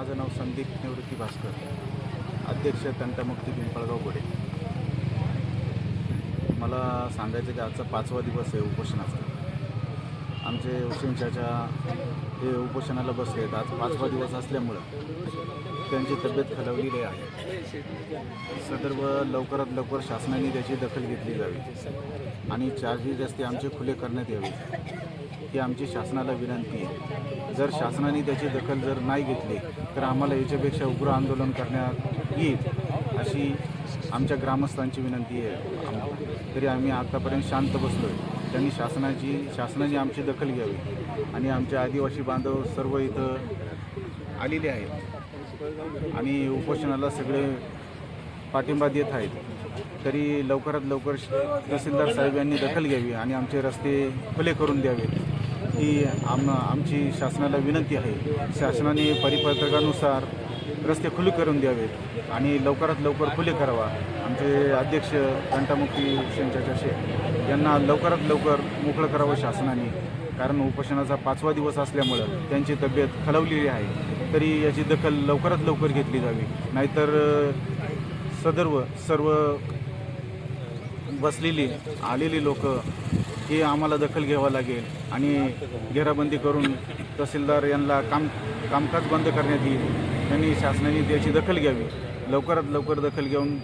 माझं नाव संदीप निवृत्ती भास्कर. अध्यक्ष तंटमुक्ती पिंपळगाव गोडे. मला सांगायचं की आजचा पाचवा दिवस आहे उपोषणाचा. आमचे उशिंशाच्या हे उपोषणाला बसले आहेत. आज पाचवा दिवस असल्यामुळं त्यांची तब्येत खालवलेली आहे. सदर्भ लवकरात लवकर शासनाने त्याची दखल घेतली जावी आणि चार्जेस रस्ते आमचे खुले करण्यात यावे. ही आमची शासनाला विनंती आहे. जर शासनाने त्याची दखल जर नाही घेतली तर आम्हाला याच्यापेक्षा उग्र आंदोलन करण्यात येईल अशी आमच्या ग्रामस्थांची विनंती आहे. तरी आम्ही आत्तापर्यंत शांत बसलो आहे त्यांनी शासनाची शासनाने आमची दखल घ्यावी आणि आमचे आदिवासी बांधव सर्व इथं आलेले आहेत. आणि उपोषणाला सगळे पाठिंबा देत आहेत. तरी लवकरात लवकर तहसीलदार साहेब यांनी दखल घ्यावी आणि आमचे रस्ते खुले करून द्यावेत. ही आम आमची शासनाला विनंती आहे. शासनाने परिपत्रकानुसार रस्ते खुले करून द्यावेत आणि लवकरात लवकर खुले करावा. आमचे अध्यक्ष घंटामुखी सिंचाच्या शे यांना लवकरात लवकर मोकळं करावं शासनाने. कारण उपोषणाचा पाचवा दिवस असल्यामुळं त्यांची तब्येत खालावलेली आहे. तरी याची दखल लवकरात लवकर घेतली जावी. नाहीतर सदर्व सर्व बसलेली आलेली लोक हे आम्हाला दखल घ्यावं लागेल आणि घेराबंदी करून तहसीलदार यांना काम कामकाज बंद करण्यात येईल. त्यांनी शासनाने त्याची दखल घ्यावी. लवकरात लवकर दखल घेऊन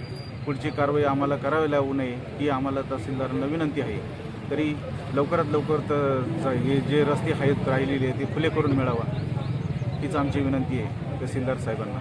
पुढची कारवाई आम्हाला करावी लागू नये ही आम्हाला तहसीलदारांना विनंती आहे. तरी लवकरात लवकर तर हे जे रस्ते आहेत राहिलेले ते खुले करून मिळावा. हीच आमची विनंती आहे तहसीलदार साहेबांना.